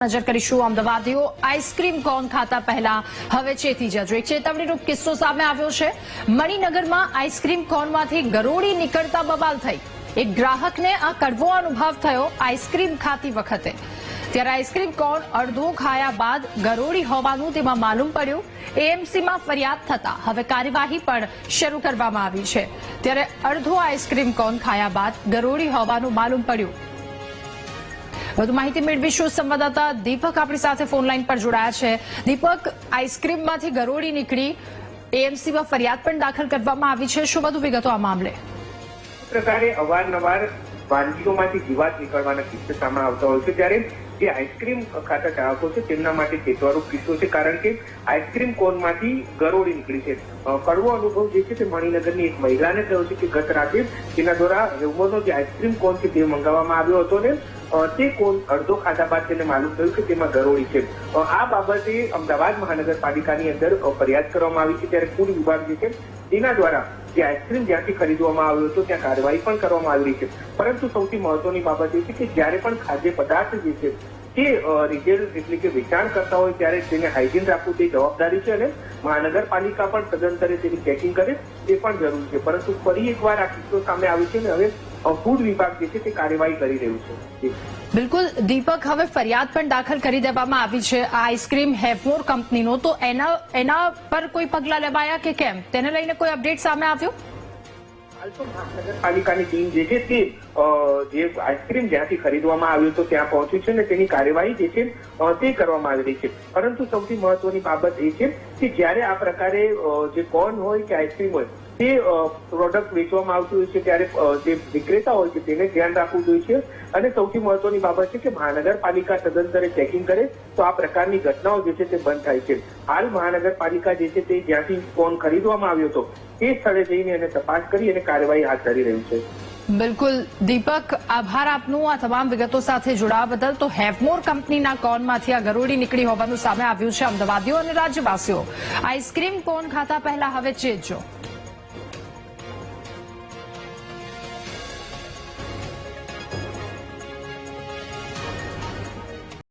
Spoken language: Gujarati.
નજર કરીશું અમદાવાદીઓ. આઈસ્ક્રીમ કોન ખાતા પહેલા? હવે ચેતી જજો એક ચેતવણીરૂપ કિસ્સો સામે આવ્યો છે. મણિનગરમાં આઈસ્ક્રીમ કોનમાંથી ગરોળી નીકળતા બબાલ થઈ. એક ગ્રાહકને આ કડવો અનુભવ થયો આઈસ્ક્રીમ ખાતી વખતે. ત્યારે આઈસ્ક્રીમ કોન અડધો ખાયા બાદ ગરોળી હોવાનું તેમાં માલુમ પડ્યું. એએમસીમાં ફરિયાદ થતા હવે કાર્યવાહી પણ શરૂ કરવામાં આવી છે. ત્યારે અડધો આઈસ્ક્રીમ કોન ખાયા બાદ ગરોળી હોવાનું માલુમ પડ્યું. વધુ માહિતી મેળવીશું. સંવાદદાતા દીપક આપણી સાથે ફોન લાઈન પર જોડાયા છે. દીપક આઈસ્ક્રીમમાંથી ગરોળી નીકળી એએમસીમાં ફરિયાદ પણ દાખલ કરવામાં આવી છે. શું વધુ વિગતો આ મામલે? પ્રકારે અવારનવાર વાનગીઓમાંથી જીવાત નીકળવાના કિસ્સા સામે આવતા હોય છે. ત્યારે જે આઈસ્ક્રીમ ખાતા ચાહકો છે, તેમના માટે ચેતવારૂપ કિસ્સો છે. કારણ કે આઈસ્ક્રીમ કોનમાંથી ગરોળી નીકળી છે. કડવો અનુભવ જે છે તે મણિનગરની એક મહિલાને થયો છે કે ગત રાતે તેના દ્વારા રેવમોનો જે આઈસ્ક્રીમ કોન છે તે મંગાવવામાં આવ્યો હતો ને તે કોન અડધો ખાધા બાદ તેને માલુમ થયું કે તેમાં ગરોળી છે. આ બાબતે અમદાવાદ મહાનગરપાલિકાની અંદર ફરિયાદ કરવામાં આવી છે. ત્યારે ફૂડ વિભાગ જે છે તેના દ્વારા જે આઈસ્ક્રીમ જ્યાંથી ખરીદવામાં આવ્યો હતો, ત્યાં કાર્યવાહી પણ કરવામાં આવી છે. પરંતુ સૌથી મહત્વની બાબત એ છે કે જ્યારે પણ ખાદ્ય પદાર્થ જે છે, તે રિટેલ એટલે કે વેચાણ કરતા હોય ત્યારે તેને હાઇજીન રાખવું તે જવાબદારી છે અને મહાનગરપાલિકા પણ સદંતરે તેની ચેકિંગ કરે, તે પણ જરૂરી છે. પરંતુ ફરી એકવાર આ કિસ્સો સામે આવ્યો છે ને હવે ફૂડ વિભાગ જે છે તે કાર્યવાહી કરી રહ્યું છે બિલકુલ દીપક હવે ફરિયાદ પણ દાખલ કરી દેવામાં આવી છે આ આઈસ્ક્રીમ હેવમોર કંપનીનો. તો એના એના પર કોઈ પગલાં લેવાયા કે કેમ? તેને લઈને કોઈ અપડેટ સામે આવ્યો? હાલ તો મહાનગરપાલિકાની ટીમ જે છે તે જે આઈસ્ક્રીમ જ્યાંથી ખરીદવામાં આવ્યું તો ત્યાં પહોંચ્યું છે ને તેની કાર્યવાહી જે છે તે કરવામાં આવી રહી છે. પરંતુ સૌથી મહત્વની બાબત એ છે કે જ્યારે આ પ્રકારે જે કોર્ન હોય કે આઈસ્ક્રીમ હોય તે પ્રોડક્ટ વેચવામાં આવતું હોય છે ત્યારે જે વિક્રેતા હોય છે તેને ધ્યાન રાખવું જોઈએ છે. અને સૌથી મહત્વની બાબત છે કે મહાનગરપાલિકા સદંતરે ચેકિંગ કરે તો આ પ્રકારની ઘટનાઓ જે છે તે બંધ થાય છે. હાલ મહાનગરપાલિકા જે છે તે જ્યાંથી ફોન ખરીદવામાં આવ્યો હતો એ સ્થળે જઈને એને તપાસ કરી અને કાર્યવાહી હાથ ધરી રહ્યું છે. બિલકુલ. દીપક, આભાર આપનું આ તમામ વિગતો સાથે જોડાવા બદલ. તો હેવમોર કંપનીના કોનમાંથી આ ગરોળી નીકળી હોવાનું સામે આવ્યું છે અમદાવાદીઓ અને રાજ્યવાસીઓ. આઈસ્ક્રીમ કોન ખાતા પહેલા હવે ચેતજો